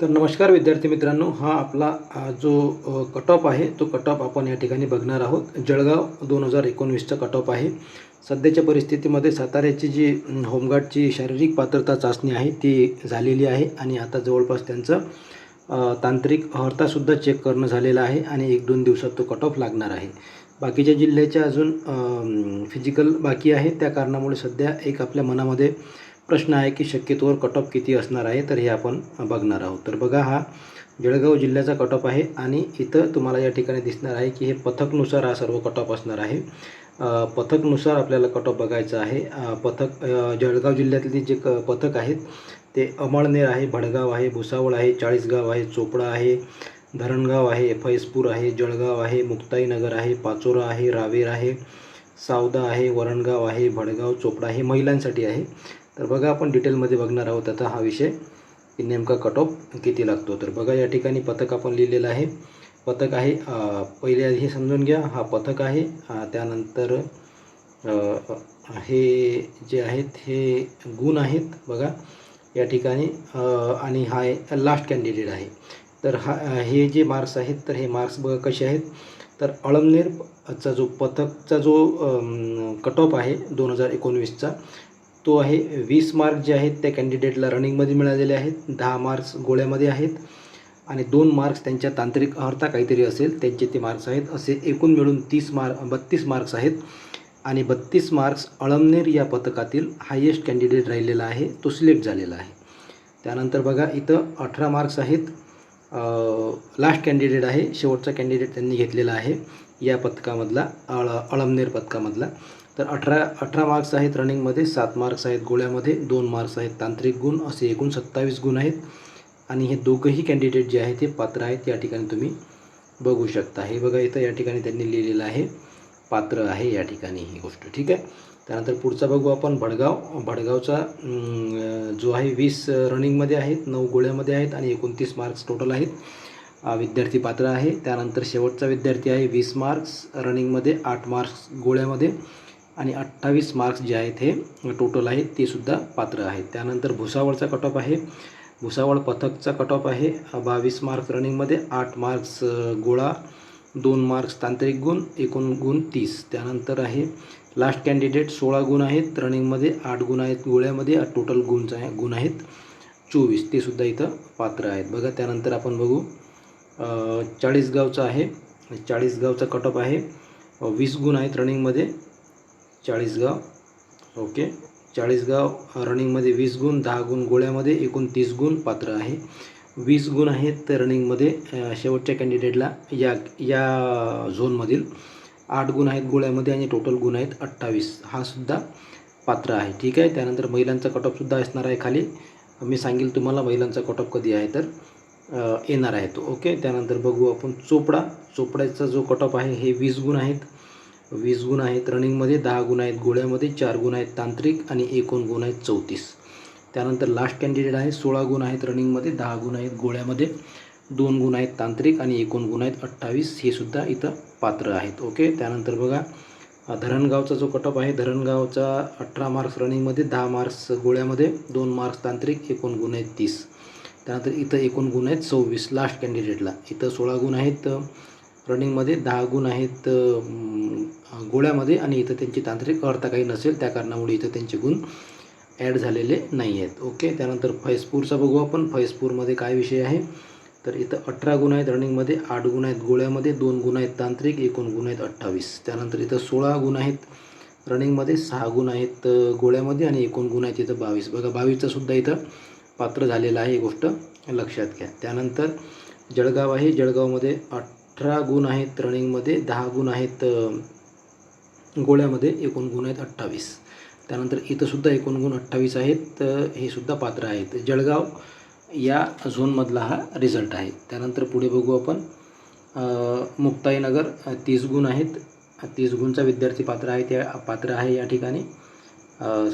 तर नमस्कार विद्यार्थी मित्रांनो हा आपला जो कट ऑफ आहे तो कट ऑफ आपण या ठिकाणी बघणार आहोत. जळगाव दोन हजार एकोणवीसचा कट ऑफ आहे. सध्याच्या परिस्थितीमध्ये साताऱ्याची जी होमगार्डची शारीरिक पात्रता चाचणी आहे ती झालेली आहे आणि आता जवळपास त्यांचं तांत्रिक अर्हतासुद्धा चेक करणं झालेलं आहे आणि एक दोन दिवसात तो कट ऑफ लागणार आहे. बाकीच्या जिल्ह्याच्या अजून फिजिकल बाकी आहे. त्या कारणामुळे सध्या एक आपल्या मनामध्ये प्रश्न आहे की शक्यतोवर कट ऑफ किती असणार आहे तर हे आपण बघणार आहोत. तर बघा हा जळगाव जिल्ह्याचा कट ऑफ आहे आणि इथं तुम्हाला या ठिकाणी दिसणार आहे की हे पथकनुसार हा सर्व कट ऑफ असणार आहे. पथकनुसार आपल्याला कट ऑफ बघायचा आहे. पथक जळगाव जिल्ह्यातली जे क पथक आहेत ते अमळनेर आहे भडगाव आहे भुसावळ आहे चाळीसगाव आहे चोपडा आहे धरणगाव आहे फैजपूर आहे जळगाव आहे मुक्ताईनगर आहे पाचोरा आहे रावेर आहे सावदा आहे वरणगाव आहे भडगाव चोपडा हे महिलांसाठी आहे. तर बघा आपण डिटेलमध्ये बघणार आहोत आता हा विषय की नेमका कट ऑफ किती लागतो. तर बघा या ठिकाणी पथक आपण लिहिलेलं आहे. पथक आहे पहिले हे समजून घ्या. हा पथक आहे त्यानंतर हे जे आहेत हे गुण आहेत बघा या ठिकाणी आणि हा लास्ट कॅन्डिडेट आहे. तर हा हे जे मार्क्स आहेत तर हे मार्क्स बघा कसे आहेत. तर अळमनेरचा जो पथकचा जो कट ऑफ आहे दोन हजार एकोणवीसचा तो आहे वीस मार्क जे आहेत त्या कॅन्डिडेटला रनिंगमध्ये मिळालेले आहेत. दहा मार्क्स गोळ्यामध्ये आहेत. आणि दोन मार्क्स त्यांच्या तांत्रिक अर्हता काहीतरी असेल त्यांचे ते मार्क्स आहेत. असे एकूण मिळून तीस मार्क बत्तीस मार्क्स आहेत. आणि बत्तीस मार्क्स अळमनेर या पथकातील हायेस्ट कॅन्डिडेट राहिलेला आहे तो सिलेक्ट झालेला आहे. त्यानंतर बघा इथं अठरा मार्क्स आहेत. लास्ट कॅन्डिडेट आहे. शेवटचा कॅन्डिडेट त्यांनी घेतलेला आहे. या पथकामधला अळ अळमनेर पथकामधला. तर अठरा अठरा मार्क्स आहेत रनिंगमध्ये सात मार्क्स आहेत गोळ्यामध्ये दोन मार्क्स आहेत तांत्रिक गुण असे एकूण सत्तावीस गुण आहेत. आणि हे दोघंही कॅन्डिडेट जे आहेत ते पात्र आहेत या ठिकाणी तुम्ही बघू शकता. हे बघा इथं या ठिकाणी त्यांनी लिहिलेलं आहे पात्र आहे या ठिकाणी ही गोष्ट ठीक आहे? त्यानंतर पुढचा बघू आपण भडगाव. भडगावचा जो आहे वीस रनिंगमध्ये आहेत नऊ गोळ्यामध्ये आहेत आणि एकोणतीस मार्क्स टोटल आहेत. विद्यार्थी पात्र आहे. त्यानंतर शेवटचा विद्यार्थी आहे वीस मार्क्स रनिंगमध्ये आठ मार्क्स गोळ्यामध्ये. आणि अठ्ठावीस मार्क्स जे आहेत हे टोटल आहेत ते सुद्धा पात्र आहेत त्यानंतर भुसावळचा कट ऑफ आहे. भुसावळ पथकचा कट ऑफ आहे. बावीस मार्क्स रनिंगमध्ये आठ मार्क्स गोळा दोन मार्क्स तांत्रिक गुण एकूण गुण तीस. त्यानंतर आहे लास्ट कॅन्डिडेट सोळा गुण आहेत रनिंगमध्ये आठ गुण आहेत गोळ्यामध्ये टोटल गुणचा आहे गुण आहेत चोवीस. ते सुद्धा इथं पात्र आहेत. बघा त्यानंतर आपण बघू अ, चाळीसगावचा आहे. चाळीसगावचा कट ऑफ आहे. वीस गुण आहेत रनिंगमध्ये चाळीसगाव. ओके. चाळीसगाव रनिंगमध्ये वीस गुण दहा गुण गोळ्यामध्ये एकूण तीस गुण पात्र आहे. वीस गुण आहेत रनिंगमध्ये शेवटच्या कॅन्डिडेटला या या झोनमधील आठ गुण आहेत गोळ्यामध्ये आणि टोटल गुण आहेत अठ्ठावीस. हा सुद्धा पात्र आहे. ठीक आहे? त्यानंतर महिलांचा कट ऑफसुद्धा असणार आहे खाली. मी सांगेल तुम्हाला महिलांचा कट ऑफ कधी आहे तर येणार आहे तो. ओके? त्यानंतर बघू आपण चोपडा. चोपड्याचा जो कट ऑफ आहे हे वीस गुण आहेत. वीस गुण आहेत रनिंगमध्ये दहा गुण आहेत गोळ्यामध्ये चार गुण आहेत तांत्रिक आणि एकूण गुण आहेत चौतीस त्यानंतर लास्ट कॅन्डिडेट आहे सोळा गुण आहेत रनिंगमध्ये दहा गुण आहेत गोळ्यामध्ये दोन गुण आहेत तांत्रिक आणि एकूण गुण आहेत अठ्ठावीस हे सुद्धा इथं पात्र आहेत ओके त्यानंतर बघा धरणगावचा जो कटअप आहे धरणगावचा अठरा मार्क्स रनिंगमध्ये दहा मार्क्स गोळ्यामध्ये दोन मार्क्स तांत्रिक एकूण गुण आहेत तीस त्यानंतर इथं एकूण गुण आहेत सव्वीस लास्ट कॅन्डिडेटला इथं सोळा गुण आहेत रनिंगमध्ये दहा गुण आहेत गोळ्यामध्ये आणि इथं त्यांची तांत्रिक अर्थ काही नसेल त्या कारणामुळे इथं त्यांचे गुण ॲड झालेले नाही आहेत. ओके त्यानंतर फैजपूरचा बघू आपण. फैजपूरमध्ये काय विषय आहे? तर इथं अठरा गुण आहेत रनिंगमध्ये आठ गुण आहेत गोळ्यामध्ये दोन गुण आहेत तांत्रिक एकूण गुण आहेत अठ्ठावीस. त्यानंतर इथं सोळा गुण आहेत रनिंगमध्ये सहा गुण आहेत गोळ्यामध्ये आणि एकूण गुण आहेत इथं बावीस. बघा बावीसचा सुद्धा इथं पात्र झालेलं आहे ही गोष्ट लक्षात घ्या. त्यानंतर जळगाव आहे. जळगावमध्ये अठरा गुण आहेत रनिंगमध्ये दहा गुण आहेत गोळ्यामध्ये एकूण गुण आहेत अठ्ठावीस. त्यानंतर इथंसुद्धा एकूण गुण अठ्ठावीस आहेत तर हे सुद्धा पात्र आहेत. जळगाव या झोनमधला हा रिझल्ट आहे. त्यानंतर पुढे बघू आपण मुक्ताईनगर तीस गुण आहेत. तीस गुणचा विद्यार्थी पात्र आहे त्या पात्र आहे या ठिकाणी.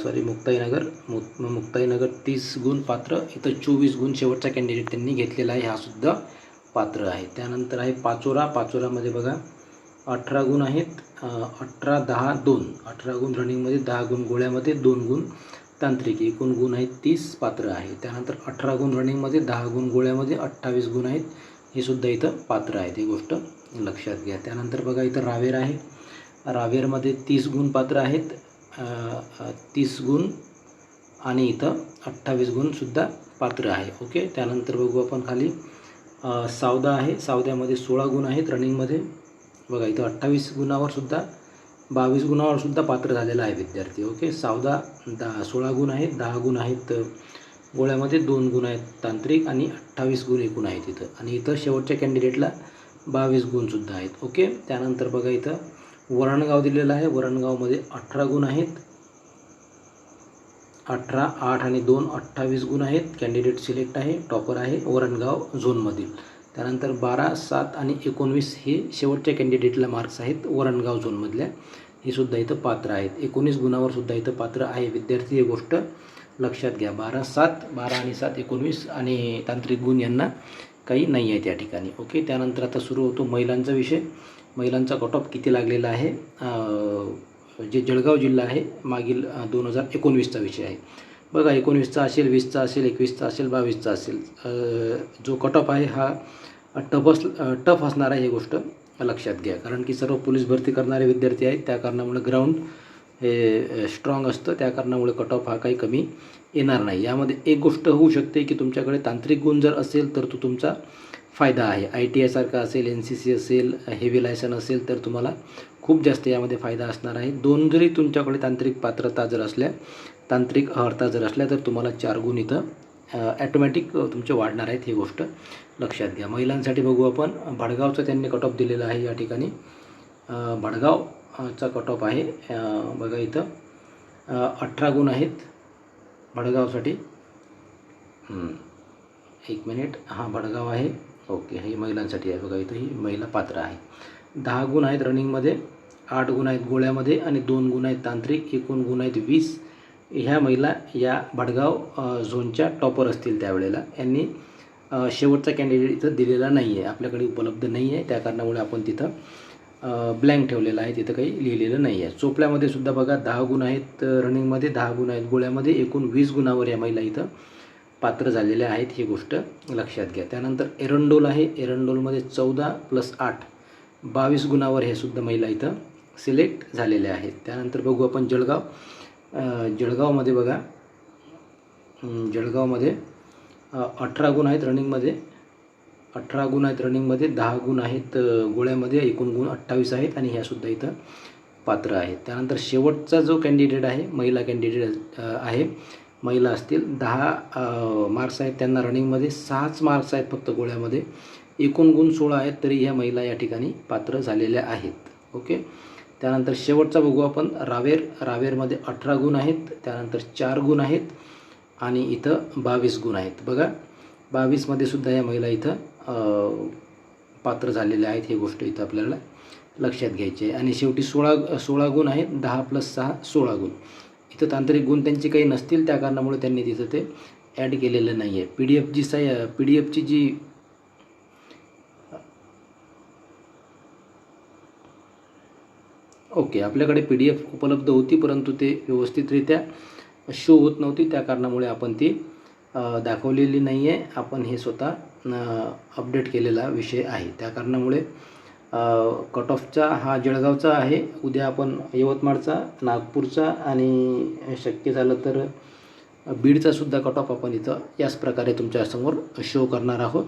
सॉरी मुक्ताईनगर मुक मुक्ताईनगर तीस गुण पात्र इथं चोवीस गुण शेवटचा कॅन्डिडेट त्यांनी घेतलेला आहे हा सुद्धा पात्र आहे. त्यानंतर आहे पाचोरा. पाचोरामध्ये बघा अठरा गुण आहेत. अठरा दहा दोन. अठरा गुण रनिंगमध्ये दहा गुण गोळ्यामध्ये दोन गुण तांत्रिक. एकूण गुण आहेत तीस पात्र आहे. त्यानंतर अठरा गुण रनिंगमध्ये दहा गुण गोळ्यामध्ये अठ्ठावीस गुण आहेत. हे सुद्धा इथं पात्र आहेत. ही गोष्ट लक्षात घ्या. त्यानंतर बघा इथं रावेर आहे. रावेरमध्ये तीस गुण पात्र आहेत. तीस गुण आणि इथं अठ्ठावीस गुणसुद्धा पात्र आहे. ओके? त्यानंतर बघू आपण खाली. सावदा आहे. सावद्यामध्ये सोळा गुण आहेत रनिंगमध्ये. बघा इथं अठ्ठावीस गुणावर सुद्धा बावीस गुणावर सुद्धा पात्र झालेला आहे विद्यार्थी ओके? सावदा दहा सोळा गुण आहेत दहा गुण आहेत गोळ्यामध्ये दोन गुण आहेत तांत्रिक आणि अठ्ठावीस गुण एकूण आहेत इथं. आणि इथं शेवटच्या कॅन्डिडेटला बावीस गुणसुद्धा आहेत ओके? त्यानंतर बघा इथं वरणगाव दिलेलं आहे. वरणगावमध्ये अठरा गुण आहेत. अठरा आठ आणि दोन अठ्ठावीस गुण आहेत. कॅन्डिडेट सिलेक्ट आहे टॉपर आहे वरणगाव झोनमधील त्यानंतर बारा सात आणि एकोणवीस हे शेवटच्या कॅन्डिडेटला मार्क्स आहेत वरणगाव झोनमधल्या हे सुद्धा इथं पात्र आहेत. एकोणीस गुणावर सुद्धा इथं पात्र आहे. विद्यार्थी ही गोष्ट लक्षात घ्या. बारा सात बारा आणि सात एकोणवीस आणि तांत्रिक गुण यांना काही नाही आहे त्या ठिकाणी. ओके त्यानंतर आता सुरू होतो महिलांचा विषय. महिलांचा कट ऑफ किती लागलेला आहे? जे जळगाव जिल्हा आहे मागील दोन हजार एकोणवीसचा विषय आहे. बघा एकोणवीसचा असेल वीसचा असेल एकवीसचा असेल बावीसचा असेल जो कट ऑफ आहे हा टफ अस टफ असणार आहे ही गोष्ट लक्षात घ्या. कारण की सर्व पोलीस भरती करणारे विद्यार्थी आहेत त्या कारणामुळे ग्राउंड हे स्ट्रॉंग असतं त्या कारणामुळे कट ऑफ हा काही कमी येणार नाही. यामध्ये एक गोष्ट होऊ शकते की तुमच्याकडे तांत्रिक गुण जर असेल तर तो तुमचा फायदा आहे. आय टी आयसारखा असेल एन सी सी असेल हेवी लायसन असेल तर तुम्हाला खूप जास्त यामध्ये फायदा असणार आहे. दोन जरी तुमच्याकडे तांत्रिक पात्रता जर असल्या तांत्रिक अर्हता जर असल्या तर तुम्हाला चार गुण इथं ॲटोमॅटिक तुमचे वाढणार आहेत ही गोष्ट लक्षात घ्या. महिलांसाठी बघू आपण भडगावचं त्यांनी कट ऑफ दिलेलं आहे या ठिकाणी. भडगावचा कट ऑफ आहे. बघा इथं अठरा गुण आहेत भडगावसाठी. एक मिनिट हां भडगाव आहे. ओके ही महिलांसाठी आहे. बघा इथं ही महिला पात्र आहे. दहा गुण आहेत रनिंगमध्ये आठ गुण आहेत गोळ्यामध्ये आणि दोन गुण आहेत तांत्रिक एकूण गुण आहेत वीस. ह्या महिला या भडगाव झोनच्या टॉपर असतील त्यावेळेला. यांनी शेवटचा कॅन्डिडेट इथं दिलेला नाही आहे आपल्याकडे उपलब्ध नाही आहे त्या कारणामुळे आपण तिथं ब्लँक ठेवलेलं आहे. तिथं काही लिहिलेलं नाही आहे चोपल्यामध्ये सुद्धा बघा दहा गुण आहेत रनिंगमध्ये दहा गुण आहेत गोळ्यामध्ये एकूण वीस गुणावर या महिला इथं पात्र झालेल्या आहेत. ही गोष्ट लक्षात घ्या. त्यानंतर एरंडोल आहे. एरंडोलमध्ये चौदा प्लस आठ बावीस गुणावर हे सुद्धा महिला इथं सिलेक्ट झालेल्या आहेत. त्यानंतर बघू आपण जळगाव. जळगावमध्ये बघा. जळगावमध्ये अठरा गुण आहेत रनिंगमध्ये. अठरा गुण आहेत रनिंगमध्ये दहा गुण आहेत गोळ्यामध्ये एकूण गुण अठ्ठावीस आहेत आणि ह्यासुद्धा इथं पात्र आहेत. त्यानंतर शेवटचा जो कॅन्डिडेट आहे महिला कॅन्डिडेट आहे महिला असतील दहा मार्क्स आहेत त्यांना रनिंगमध्ये सहाच मार्क्स आहेत फक्त गोळ्यामध्ये. एकूण गुण सोळा आहेत तरी ह्या महिला या ठिकाणी पात्र झालेल्या आहेत. ओके त्यानंतर शेवटचा बघू आपण. रावेर रावेरमध्ये अठरा गुण आहेत त्यानंतर चार गुण आहेत आणि इथं बावीस गुण आहेत. बघा बावीसमध्ये सुद्धा या महिला इथं पात्र झालेल्या आहेत. ही गोष्ट इथं आपल्याला लक्षात घ्यायची आहे. आणि शेवटी सोळा सोळा गुण आहेत दहा प्लस सहा सोळा गुण. इथं तांत्रिक गुण त्यांचे काही नसतील त्या कारणामुळे त्यांनी तिथं ते ॲड केलेलं नाही आहे पी डी एफची साय पी डी एफची जी ओके आपल्याकडे पी डी एफ उपलब्ध होती परंतु ते व्यवस्थितरित्या शो होत नव्हती. त्या कारणामुळे आपण ती दाखवलेली नाही आहे आपण हे स्वतः अपडेट केलेला विषय आहे. त्या कारणामुळे कट ऑफचा हा जळगावचा आहे. उद्या आपण यवतमाळचा नागपूरचा आणि शक्य झालं तर बीडचा सुद्धा कट ऑफ आपण इथं याच प्रकारे तुमच्यासमोर शो करणार आहोत.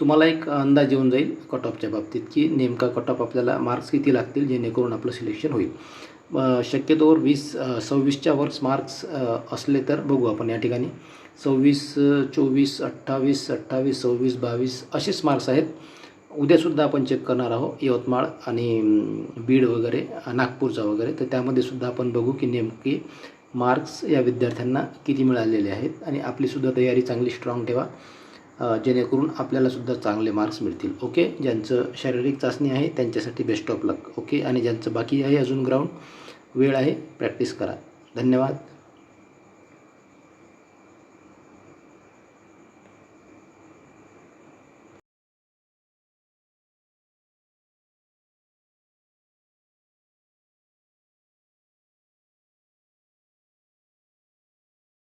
तुम्हाला एक अंदाज येऊन जाईल कट ऑफच्या बाबतीत की नेमका कट ऑफ आपल्याला मार्क्स किती लागतील जेणेकरून आपलं सिलेक्शन होईल. शक्यतोवर वीस सव्वीसच्या वरच मार्क्स असले तर बघू आपण या ठिकाणी. सव्वीस चोवीस अठ्ठावीस अठ्ठावीस सव्वीस बावीस असेच मार्क्स आहेत. उद्यासुद्धा आपण चेक करणार आहोत यवतमाळ आणि बीड वगैरे नागपूरचा वगैरे. तर त्यामध्ये सुद्धा आपण बघू की नेमकी मार्क्स या विद्यार्थ्यांना किती मिळालेले आहेत. आणि आपलीसुद्धा तयारी चांगली स्ट्रॉंग ठेवा. जेणेकरून आपल्यालासुद्धा चांगले मार्क्स मिळतील. ओके ज्यांचं शारीरिक चाचणी आहे त्यांच्यासाठी बेस्ट ऑफ लक ओके आणि ज्यांचं बाकी आहे अजून ग्राउंड वेळ आहे प्रॅक्टिस करा. धन्यवाद.